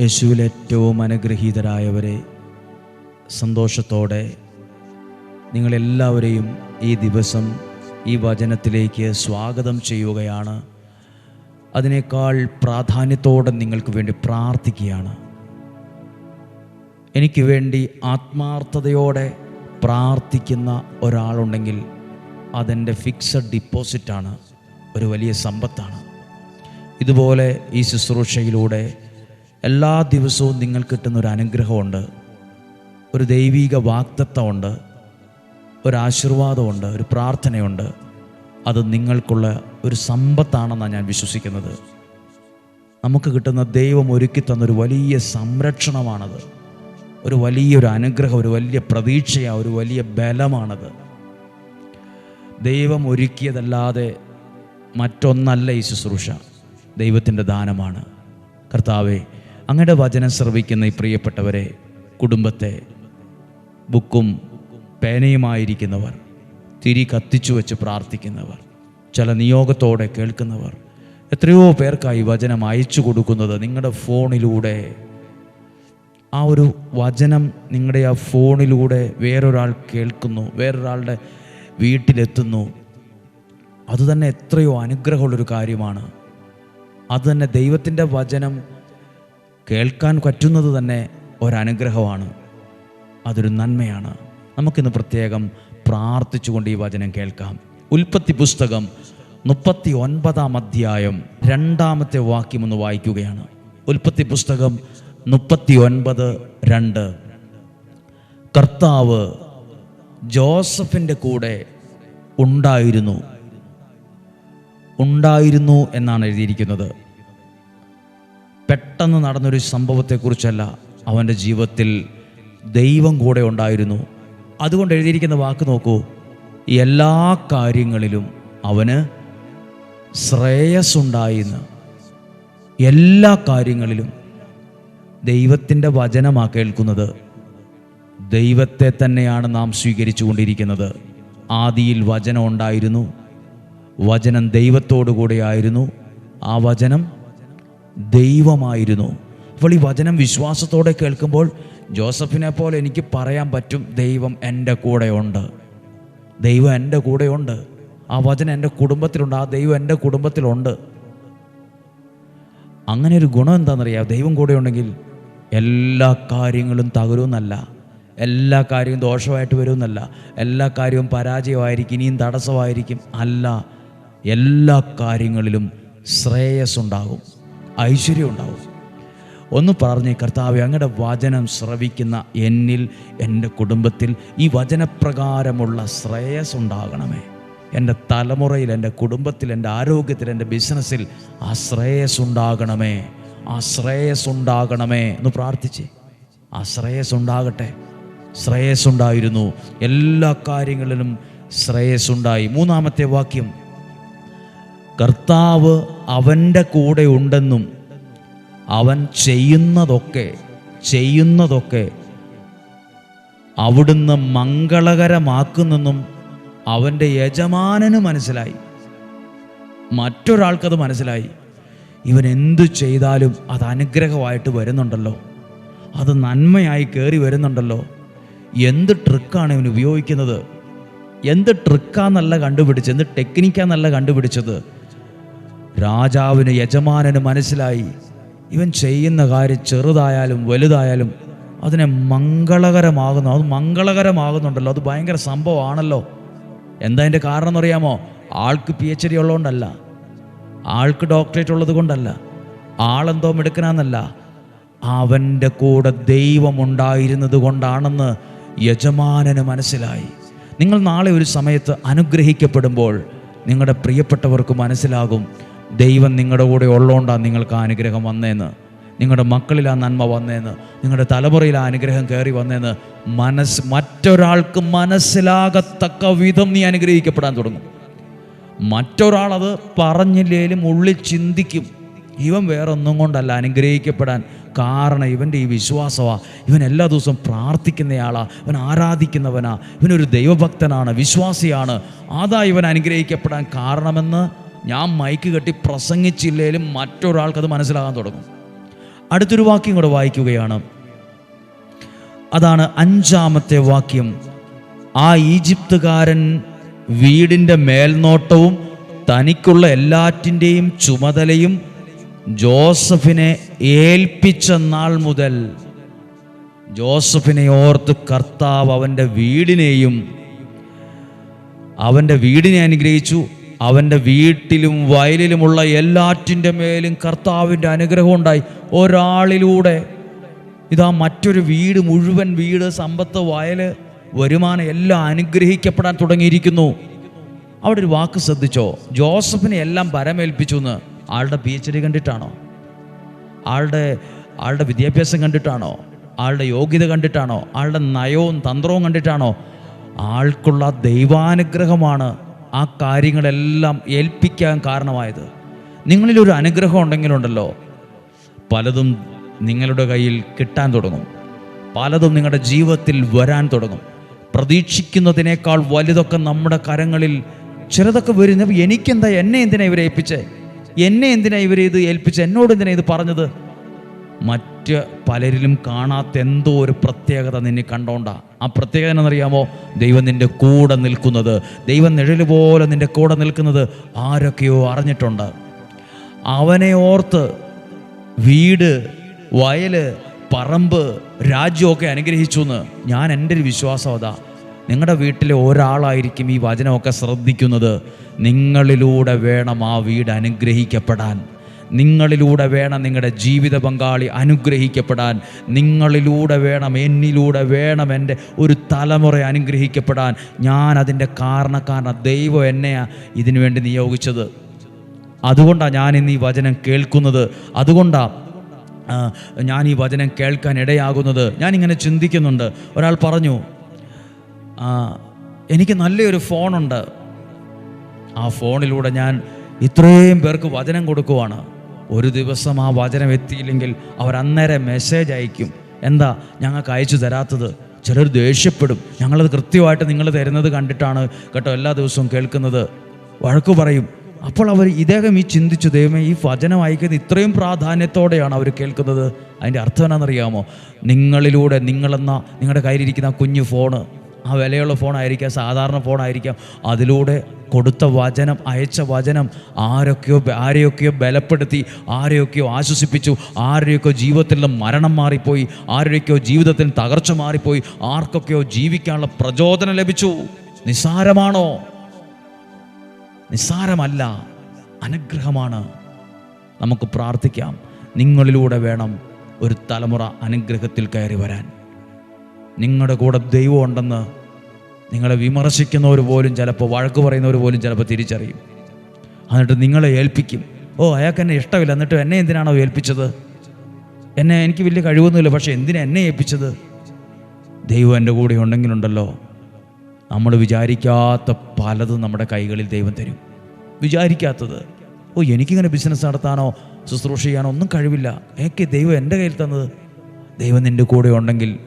യേശുവിൽ ഏറ്റവും അനുഗ്രഹീതരായവരെ സന്തോഷത്തോടെ നിങ്ങളെല്ലാവരെയും ഈ ദിവസം ഈ വചനത്തിലേക്ക് സ്വാഗതം ചെയ്യുകയാണ്. അതിനേക്കാൾ പ്രാധാന്യത്തോടെ നിങ്ങൾക്ക് വേണ്ടി പ്രാർത്ഥിക്കുകയാണ്. എനിക്ക് വേണ്ടി ആത്മാർത്ഥതയോടെ പ്രാർത്ഥിക്കുന്ന ഒരാളുണ്ടെങ്കിൽ അതെന്റെ ഫിക്സഡ് ഡിപ്പോസിറ്റാണ്. ഒരു വലിയ സമ്പത്താണ്. ഇതുപോലെ ഈ ശുശ്രൂഷയിലൂടെ എല്ലാ ദിവസവും നിങ്ങൾക്ക് കിട്ടുന്ന ഒരു അനുഗ്രഹമുണ്ട്. ഒരു ദൈവീക വാക്തത്വമുണ്ട് ഒരു ആശീർവാദമുണ്ട്. ഒരു പ്രാർത്ഥനയുണ്ട്. അത് നിങ്ങൾക്കുള്ള ഒരു സമ്പത്താണെന്നാണ് ഞാൻ വിശ്വസിക്കുന്നത്. നമുക്ക് കിട്ടുന്ന ദൈവം ഒരുക്കി തന്നൊരു വലിയ സംരക്ഷണമാണത്. ഒരു വലിയൊരു അനുഗ്രഹം ഒരു വലിയ പ്രതീക്ഷയാണ് ഒരു വലിയ ബലമാണത്. ദൈവം ഒരുക്കിയതല്ലാതെ മറ്റൊന്നല്ല ഈ ശുശ്രൂഷ. ദൈവത്തിന്റെ ദാനമാണ്. കർത്താവെ അങ്ങയുടെ വചനം ശ്രവിക്കുന്ന ഈ പ്രിയപ്പെട്ടവരെ കുടുംബത്തെ ബുക്കും പേനയുമായിരിക്കുന്നവർ തിരി കത്തിച്ചു വെച്ച് പ്രാർത്ഥിക്കുന്നവർ ചില നിയോഗത്തോടെ കേൾക്കുന്നവർ എത്രയോ പേർക്കായി വചനം അയച്ചു കൊടുക്കുന്നത് നിങ്ങളുടെ ഫോണിലൂടെ. ആ ഒരു വചനം നിങ്ങളുടെ ആ ഫോണിലൂടെ വേറൊരാൾ കേൾക്കുന്നു വേറൊരാളുടെ വീട്ടിലെത്തുന്നു. അതുതന്നെ എത്രയോ അനുഗ്രഹമുള്ളൊരു കാര്യമാണ്. അതുതന്നെ ദൈവത്തിന്റെ വചനം കേൾക്കാൻ പറ്റുന്നത് തന്നെ ഒരനുഗ്രഹമാണ്. അതൊരു നന്മയാണ്. നമുക്കിന്ന് പ്രത്യേകം പ്രാർത്ഥിച്ചുകൊണ്ട് ഈ വചനം കേൾക്കാം. ഉൽപ്പത്തി പുസ്തകം മുപ്പത്തി ഒൻപതാം അധ്യായം രണ്ടാമത്തെ വാക്യം ഒന്ന് വായിക്കുകയാണ്. ഉൽപ്പത്തി പുസ്തകം മുപ്പത്തി ഒൻപത് രണ്ട്. കർത്താവ് ജോസഫിന്റെ കൂടെ ഉണ്ടായിരുന്നു. ഉണ്ടായിരുന്നു എന്നാണ് എഴുതിയിരിക്കുന്നത്. പെട്ടെന്ന് നടന്നൊരു സംഭവത്തെക്കുറിച്ചല്ല അവന്റെ ജീവിതത്തിൽ ദൈവം കൂടെ ഉണ്ടായിരുന്നു. അതുകൊണ്ട് എഴുതിയിരിക്കുന്ന വാക്ക് നോക്കൂ. എല്ലാ കാര്യങ്ങളിലും അവന് ശ്രേയസ്സുണ്ടായിന്ന്. എല്ലാ കാര്യങ്ങളിലും ദൈവത്തിന്റെ വചനമാ കേൾക്കുന്നത്. ദൈവത്തെ തന്നെയാണ് നാം സ്വീകരിച്ചു കൊണ്ടിരിക്കുന്നത്. ആദിയിൽ വചനം ഉണ്ടായിരുന്നു. വചനം ദൈവത്തോടു കൂടെയായിരുന്നു ആ വചനം ദൈവമായിരുന്നു. അപ്പോൾ ഈ വചനം വിശ്വാസത്തോടെ കേൾക്കുമ്പോൾ ജോസഫിനെ പോലെ എനിക്ക് പറയാൻ പറ്റും ദൈവം എന്റെ കൂടെയുണ്ട്. ദൈവം എന്റെ കൂടെയുണ്ട്. ആ വചനം എന്റെ കുടുംബത്തിലുണ്ട്. ആ ദൈവം എന്റെ കുടുംബത്തിലുണ്ട്. അങ്ങനെ ഒരു ഗുണം എന്താണെന്നറിയാം ദൈവം കൂടെ ഉണ്ടെങ്കിൽ എല്ലാ കാര്യങ്ങളും തകരുമെന്നല്ല. എല്ലാ കാര്യവും ദോഷമായിട്ട് വരുമെന്നല്ല. എല്ലാ കാര്യവും പരാജയമായിരിക്കും ഇനിയും തടസ്സമായിരിക്കും. അല്ല എല്ലാ കാര്യങ്ങളിലും ശ്രേയസ് ഉണ്ടാകും ഐശ്വര്യം ഉണ്ടാവും. ഒന്ന് പറഞ്ഞ് കർത്താവ് അങ്ങയുടെ വചനം ശ്രവിക്കുന്ന എന്നിൽ എന്റെ കുടുംബത്തിൽ ഈ വചനപ്രകാരമുള്ള ശ്രേയസ് ഉണ്ടാകണമേ എന്റെ തലമുറയിൽ എന്റെ കുടുംബത്തിൽ എന്റെ ആരോഗ്യത്തിൽ എന്റെ ബിസിനസ്സിൽ ആ ശ്രേയസ് ഉണ്ടാകണമേ ആ ശ്രേയസ് ഉണ്ടാകണമേ എന്ന് പ്രാർത്ഥിച്ച്. ആ ശ്രേയസ് ഉണ്ടാകട്ടെ ശ്രേയസ് ഉണ്ടായിരുന്നു എല്ലാ കാര്യങ്ങളിലും ശ്രേയസ് ഉണ്ടായി മൂന്നാമത്തെ വാക്യം. കർത്താവ് അവന്റെ കൂടെ ഉണ്ടെന്നും അവൻ ചെയ്യുന്നതൊക്കെ ചെയ്യുന്നതൊക്കെ അവിടുന്ന് മംഗളകരമാക്കുന്നെന്നും അവന്റെ യജമാനന് മനസ്സിലായി. മറ്റൊരാൾക്കത് മനസ്സിലായി. ഇവൻ എന്തു ചെയ്താലും അത് അനുഗ്രഹമായിട്ട് വരുന്നുണ്ടല്ലോ. അത് നന്മയായി കയറി വരുന്നുണ്ടല്ലോ. എന്ത് ട്രിക്കാണ് ഇവൻ ഉപയോഗിക്കുന്നത്? എന്ത് ട്രിക്കാന്നല്ല കണ്ടുപിടിച്ചത്? എന്ത് ടെക്നിക്കാന്നല്ല കണ്ടുപിടിച്ചത്? രാജാവിന് യജമാനന് മനസ്സിലായി. ഇവൻ ചെയ്യുന്ന കാര്യം ചെറുതായാലും വലുതായാലും അതിനെ മംഗളകരമാകുന്നു. അത് മംഗളകരമാകുന്നുണ്ടല്ലോ. അത് ഭയങ്കര സംഭവമാണല്ലോ. എന്താ അതിന്റെ കാരണം എന്നറിയാമോ ആൾക്ക് പി എച്ച് ഡി ഉള്ളതുകൊണ്ടല്ല. ആൾക്ക് ഡോക്ടറേറ്റ് ഉള്ളത് കൊണ്ടല്ല ആളെന്തോ മിടുക്കനാന്നല്ല. അവന്റെ കൂടെ ദൈവമുണ്ടായിരുന്നത് കൊണ്ടാണെന്ന് യജമാനന് മനസ്സിലായി. നിങ്ങൾ നാളെ ഒരു സമയത്ത് അനുഗ്രഹിക്കപ്പെടുമ്പോൾ നിങ്ങളുടെ പ്രിയപ്പെട്ടവർക്ക് മനസ്സിലാകും. ദൈവം നിങ്ങളുടെ കൂടെ ഉള്ളതുകൊണ്ടാണ് നിങ്ങൾക്ക് അനുഗ്രഹം വന്നതെന്ന് നിങ്ങളുടെ മക്കളിൽ ആ നന്മ വന്നേന്ന്. നിങ്ങളുടെ തലമുറയിൽ ആ അനുഗ്രഹം കയറി വന്നേന്ന്. മനസ്സ് മറ്റൊരാൾക്ക് മനസ്സിലാകത്തക്ക വിധം നീ അനുഗ്രഹിക്കപ്പെടാൻ തുടങ്ങും. മറ്റൊരാളത് പറഞ്ഞില്ലേലും ഉള്ളിൽ ചിന്തിക്കും. ഇവൻ വേറെ ഒന്നും കൊണ്ടല്ല അനുഗ്രഹിക്കപ്പെടാൻ കാരണം ഇവന്റെ ഈ വിശ്വാസമാ ഇവൻ എല്ലാ ദിവസവും പ്രാർത്ഥിക്കുന്നയാളാ. ഇവൻ ആരാധിക്കുന്നവനാ. ഇവനൊരു ദൈവഭക്തനാണ് വിശ്വാസിയാണ്. അതാ ഇവൻ അനുഗ്രഹിക്കപ്പെടാൻ കാരണമെന്ന് ഞാൻ മൈക്ക് കെട്ടി പ്രസംഗിച്ചില്ലേലും മറ്റൊരാൾക്കത് മനസ്സിലാകാൻ തുടങ്ങും. അടുത്തൊരു വാക്യം കൂടെ വായിക്കുകയാണ്. അതാണ് അഞ്ചാമത്തെ വാക്യം. ആ ഈജിപ്തുകാരൻ വീടിന്റെ മേൽനോട്ടവും തനിക്കുള്ള എല്ലാറ്റിന്റെയും ചുമതലയും ജോസഫിനെ ഏൽപ്പിച്ച നാൾ മുതൽ ജോസഫിനെ ഓർത്ത് കർത്താവ് അവന്റെ വീടിനെയും അവന്റെ വീടിനെ അനുഗ്രഹിച്ചു. അവന്റെ വീട്ടിലും വയലിലുമുള്ള എല്ലാറ്റിന്റെ മേലും കർത്താവിന്റെ അനുഗ്രഹം ഉണ്ടായി. ഒരാളിലൂടെ ഇതാ മറ്റൊരു വീട് മുഴുവൻ വീട് സമ്പത്ത് വയൽ വരുമാനം എല്ലാം അനുഗ്രഹിക്കപ്പെടാൻ തുടങ്ങിയിരിക്കുന്നു. അവിടെ ഒരു വാക്ക് ശ്രദ്ധിച്ചോ? ജോസഫിനെ എല്ലാം പരമേൽപ്പിച്ചു എന്ന് ആളുടെ പി എച്ച് ഡി കണ്ടിട്ടാണോ? ആളുടെ ആളുടെ വിദ്യാഭ്യാസം കണ്ടിട്ടാണോ? ആളുടെ യോഗ്യത കണ്ടിട്ടാണോ? ആളുടെ നയവും തന്ത്രവും കണ്ടിട്ടാണോ? ആൾക്കുള്ള ദൈവാനുഗ്രഹമാണ്. ആ കാര്യങ്ങളെല്ലാം ഏൽപ്പിക്കാൻ കാരണമായത്. നിങ്ങളിലൊരു അനുഗ്രഹം ഉണ്ടെങ്കിലുണ്ടല്ലോ. പലതും നിങ്ങളുടെ കയ്യിൽ കിട്ടാൻ തുടങ്ങും. പലതും നിങ്ങളുടെ ജീവിതത്തിൽ വരാൻ തുടങ്ങും. പ്രതീക്ഷിക്കുന്നതിനേക്കാൾ വലുതൊക്കെ നമ്മുടെ കരങ്ങളിൽ ചിലതൊക്കെ വരുന്ന എനിക്കെന്താ? എന്നെ എന്തിനാ ഇവരെ ഏൽപ്പിച്ചേ? എന്നെ എന്തിനാ ഇവരെ ഇത് ഏൽപ്പിച്ച്? എന്നോട് എന്തിനാ ഇത് പറഞ്ഞത്? മറ്റ് പലരിലും കാണാത്ത എന്തോ ഒരു പ്രത്യേകത നിന്നെ കണ്ടോണ്ട. ആ പ്രത്യേകത എന്നറിയാമോ? ദൈവം നിന്റെ കൂടെ നിൽക്കുന്നത്. ദൈവം നിഴൽ പോലെ നിന്റെ കൂടെ നിൽക്കുന്നത് ആരൊക്കെയോ അറിഞ്ഞിട്ടുണ്ട്. അവനെ ഓർത്ത് വീട് വയൽ പറമ്പ് രാജ്യമൊക്കെ അനുഗ്രഹിച്ചു എന്ന് ഞാൻ എന്റെ ഒരു വിശ്വാസം അതാ. നിങ്ങളുടെ വീട്ടിലെ ഒരാളായിരിക്കും ഈ വചനമൊക്കെ ശ്രദ്ധിക്കുന്നത്. നിങ്ങളിലൂടെ വേണം ആ വീട് അനുഗ്രഹിക്കപ്പെടാൻ. നിങ്ങളിലൂടെ വേണം നിങ്ങളുടെ ജീവിത പങ്കാളി അനുഗ്രഹിക്കപ്പെടാൻ. നിങ്ങളിലൂടെ വേണം എന്നിലൂടെ വേണം എന്റെ ഒരു തലമുറ അനുഗ്രഹിക്കപ്പെടാൻ. ഞാൻ അതിന്റെ കാരണക്കാരന ദൈവം എന്നെയാണ് ഇതിനു വേണ്ടി നിയോഗിച്ചത്. അതുകൊണ്ടാണ് ഞാൻ ഇന്ന് ഈ വചനം കേൾക്കുന്നത്. അതുകൊണ്ടാണ് ഞാൻ ഈ വചനം കേൾക്കാൻ ഇടയാകുന്നത്. ഞാനിങ്ങനെ ചിന്തിക്കുന്നുണ്ട്. ഒരാൾ പറഞ്ഞു എനിക്ക് നല്ലൊരു ഫോണുണ്ട്. ആ ഫോണിലൂടെ ഞാൻ ഇത്രയും പേർക്ക് വചനം കൊടുക്കുവാണ്. ഒരു ദിവസം ആ വചനം എത്തിയില്ലെങ്കിൽ അവർ അന്നേരം മെസ്സേജ് അയക്കും. എന്താ? ഞങ്ങൾക്ക് അയച്ചു തരാത്തത്. ചിലർ ദേഷ്യപ്പെടും. ഞങ്ങളത് കൃത്യമായിട്ട് നിങ്ങൾ തരുന്നത് കണ്ടിട്ടാണ് കേട്ടോ എല്ലാ ദിവസവും കേൾക്കുന്നത്. വഴക്ക് പറയും. അപ്പോൾ അവർ ഇദ്ദേഹം ഈ ചിന്തിച്ചു ദൈവമേ ഈ വചനം അയക്കുന്നത് ഇത്രയും പ്രാധാന്യത്തോടെയാണ് അവർ കേൾക്കുന്നത്. അതിന്റെ അർത്ഥം എന്നാണെന്നറിയാമോ? നിങ്ങളിലൂടെ നിങ്ങളെന്ന നിങ്ങളുടെ കയ്യിലിരിക്കുന്ന കുഞ്ഞു ഫോണ് ആ വിലയുള്ള ഫോണായിരിക്കാം സാധാരണ ഫോണായിരിക്കാം. അതിലൂടെ കൊടുത്ത വചനം അയച്ച വചനം ആരൊക്കെയോ ആരെയൊക്കെയോ ബലപ്പെടുത്തി ആരെയൊക്കെയോ ആശ്വസിപ്പിച്ചു ആരുടെയൊക്കെയോ ജീവിതത്തിൽ നിന്ന് മരണം മാറിപ്പോയി ആരുടെയൊക്കെയോ ജീവിതത്തിൽ തകർച്ച മാറിപ്പോയി ആർക്കൊക്കെയോ ജീവിക്കാനുള്ള പ്രചോദനം ലഭിച്ചു. നിസ്സാരമാണോ? നിസ്സാരമല്ല അനുഗ്രഹമാണ്. നമുക്ക് പ്രാർത്ഥിക്കാം. നിങ്ങളിലൂടെ വേണം ഒരു തലമുറ അനുഗ്രഹത്തിൽ കയറി വരാൻ. നിങ്ങളുടെ കൂടെ ദൈവം ഉണ്ടെന്ന് നിങ്ങളെ വിമർശിക്കുന്നവർ പോലും ചിലപ്പോൾ വഴക്ക് പറയുന്നവർ പോലും ചിലപ്പോൾ തിരിച്ചറിയും. എന്നിട്ട് നിങ്ങളെ ഏൽപ്പിക്കും. ഓ അയാൾക്ക് എന്നെ ഇഷ്ടമില്ല. എന്നിട്ട് എന്നെ എന്തിനാണോ ഏൽപ്പിച്ചത്? എന്നെ എനിക്ക് വലിയ കഴിവൊന്നുമില്ല. പക്ഷേ എന്തിനാ എന്നെ ഏൽപ്പിച്ചത്? ദൈവം എന്റെ കൂടെ ഉണ്ടെങ്കിലുണ്ടല്ലോ. നമ്മൾ വിചാരിക്കാത്ത പലതും നമ്മുടെ കൈകളിൽ ദൈവം തരും. വിചാരിക്കാത്തത്. ഓ എനിക്കിങ്ങനെ ബിസിനസ് നടത്താനോ ശുശ്രൂഷ ചെയ്യാനോ ഒന്നും കഴിവില്ല. എനിക്ക് ദൈവം എന്റെ കയ്യിൽ തന്നത്. ദൈവം നിന്റെ കൂടെ ഉണ്ടെങ്കിൽ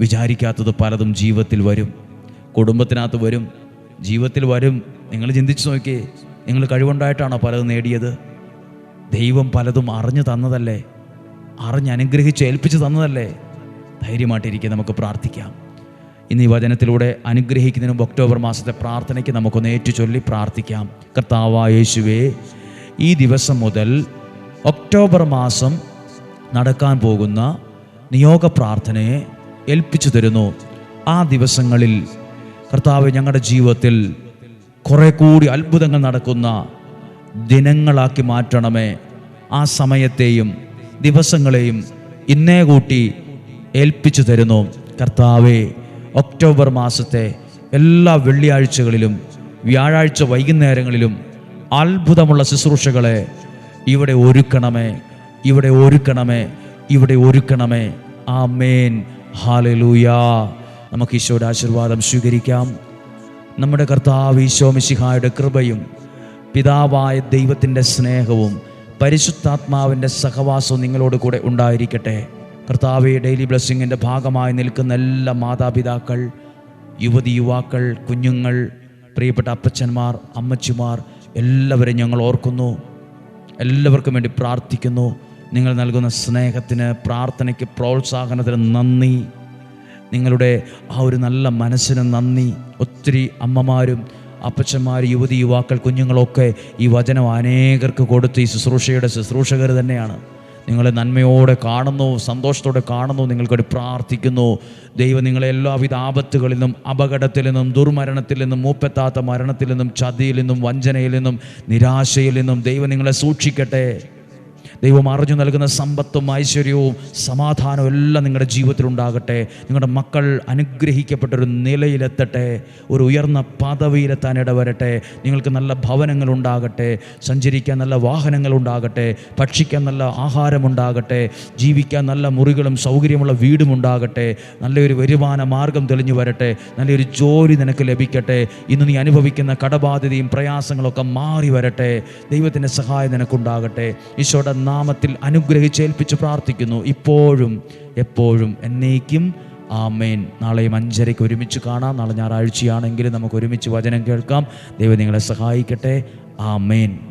വിചാരിക്കാത്തത് പലതും ജീവിതത്തിൽ വരും. കുടുംബത്തിനകത്ത് വരും. ജീവിതത്തിൽ വരും. നിങ്ങൾ ചിന്തിച്ച് നോക്കിയേ നിങ്ങൾ കഴിവുണ്ടായിട്ടാണോ പലതും നേടിയത്? ദൈവം പലതും അറിഞ്ഞു തന്നതല്ലേ? അറിഞ്ഞ് അനുഗ്രഹിച്ച് ഏൽപ്പിച്ച് തന്നതല്ലേ? ധൈര്യമായിട്ടിരിക്കുക നമുക്ക് പ്രാർത്ഥിക്കാം. ഇന്ന് ഈ വചനത്തിലൂടെ അനുഗ്രഹിക്കുന്നതിന് ഒക്ടോബർ മാസത്തെ പ്രാർത്ഥനയ്ക്ക് നമുക്കൊന്ന് ഏറ്റു ചൊല്ലി പ്രാർത്ഥിക്കാം. കർത്താവ യേശുവേ ഈ ദിവസം മുതൽ ഒക്ടോബർ മാസം നടക്കാൻ പോകുന്ന നിയോഗ പ്രാർത്ഥനയെ ഏൽപ്പിച്ചു തരുന്നു ആ ദിവസങ്ങളിൽ കർത്താവ് ഞങ്ങളുടെ ജീവിതത്തിൽ കുറെ കൂടി അത്ഭുതങ്ങൾ നടക്കുന്ന ദിനങ്ങളാക്കി മാറ്റണമേ. ആ സമയത്തെയും ദിവസങ്ങളെയും ഇന്നേ കൂട്ടി ഏൽപ്പിച്ചു തരുന്നു. കർത്താവെ ഒക്ടോബർ മാസത്തെ എല്ലാ വെള്ളിയാഴ്ചകളിലും വ്യാഴാഴ്ച വൈകുന്നേരങ്ങളിലും അത്ഭുതമുള്ള ശുശ്രൂഷകളെ ഇവിടെ ഒരുക്കണമേ ഇവിടെ ഒരുക്കണമേ ഇവിടെ ഒരുക്കണമേ. ആ മേൻ ഹാലലൂയാ. നമുക്ക് ഈശോയുടെ ആശീർവാദം സ്വീകരിക്കാം. നമ്മുടെ കർത്താവ് ഈശോ മിശിഹായുടെ കൃപയും പിതാവായ ദൈവത്തിന്റെ സ്നേഹവും പരിശുദ്ധാത്മാവിന്റെ സഹവാസവും നിങ്ങളോട് കൂടെ ഉണ്ടായിരിക്കട്ടെ. കർത്താവെ ഡെയിലി ബ്ലെസ്സിങ്ങിന്റെ ഭാഗമായി നിൽക്കുന്ന എല്ലാ മാതാപിതാക്കൾ യുവതി യുവാക്കൾ കുഞ്ഞുങ്ങൾ പ്രിയപ്പെട്ട അപ്പച്ചന്മാർ അമ്മച്ചിമാർ എല്ലാവരെയും ഞങ്ങൾ ഓർക്കുന്നു. എല്ലാവർക്കും വേണ്ടി പ്രാർത്ഥിക്കുന്നു. നിങ്ങൾ നൽകുന്ന സ്നേഹത്തിന് പ്രാർത്ഥനയ്ക്ക് പ്രോത്സാഹനത്തിന് നന്ദി. നിങ്ങളുടെ ആ ഒരു നല്ല മനസ്സിന് നന്ദി. ഒത്തിരി അമ്മമാരും അപ്പച്ചന്മാർ യുവതി യുവാക്കൾ കുഞ്ഞുങ്ങളൊക്കെ ഈ വചനം അനേകർക്ക് കൊടുത്ത് ഈ ശുശ്രൂഷയുടെ ശുശ്രൂഷകർ തന്നെയാണ്. നിങ്ങളെ നന്മയോടെ കാണുന്നു സന്തോഷത്തോടെ കാണുന്നു നിങ്ങൾക്കൊരു പ്രാർത്ഥിക്കുന്നു. ദൈവം നിങ്ങളെ എല്ലാവിധ ആപത്തുകളിൽ നിന്നും അപകടത്തിൽ നിന്നും ദുർമരണത്തിൽ നിന്നും മൂപ്പെത്താത്ത മരണത്തിൽ നിന്നും ചതിയിൽ നിന്നും വഞ്ചനയിൽ നിന്നും നിരാശയിൽ നിന്നും ദൈവം നിങ്ങളെ സൂക്ഷിക്കട്ടെ. ദൈവം അറിഞ്ഞു നൽകുന്ന സമ്പത്തും ഐശ്വര്യവും സമാധാനവും എല്ലാം നിങ്ങളുടെ ജീവിതത്തിൽ ഉണ്ടാകട്ടെ. നിങ്ങളുടെ മക്കൾ അനുഗ്രഹിക്കപ്പെട്ടൊരു നിലയിലെത്തട്ടെ. ഒരു ഉയർന്ന പദവിയിലെത്താൻ ഇടവരട്ടെ. നിങ്ങൾക്ക് നല്ല ഭവനങ്ങൾ ഉണ്ടാകട്ടെ. സഞ്ചരിക്കാൻ നല്ല വാഹനങ്ങൾ ഉണ്ടാകട്ടെ. ഭക്ഷിക്കാൻ നല്ല ആഹാരമുണ്ടാകട്ടെ ജീവിക്കാൻ നല്ല മുറികളും സൗകര്യമുള്ള വീടും ഉണ്ടാകട്ടെ. നല്ലൊരു വരുമാന മാർഗം തെളിഞ്ഞു വരട്ടെ. നല്ലൊരു ജോലി നിനക്ക് ലഭിക്കട്ടെ. ഇന്ന് നീ അനുഭവിക്കുന്ന കടബാധ്യതയും പ്രയാസങ്ങളൊക്കെ മാറി വരട്ടെ. ദൈവത്തിന്റെ സഹായം നിനക്കുണ്ടാകട്ടെ. ഈശോയുടെ നാമത്തിൽ അനുഗ്രഹിച്ചേൽപ്പിച്ച് പ്രാർത്ഥിക്കുന്നു. ഇപ്പോഴും എപ്പോഴും എന്നേക്കും ആമേൻ. നാളെയും അഞ്ചരയ്ക്ക് ഒരുമിച്ച് കാണാം. നാളെ ഞായറാഴ്ചയാണെങ്കിലും നമുക്ക് ഒരുമിച്ച് വചനം കേൾക്കാം. ദൈവം നിങ്ങളെ സഹായിക്കട്ടെ. ആമേൻ.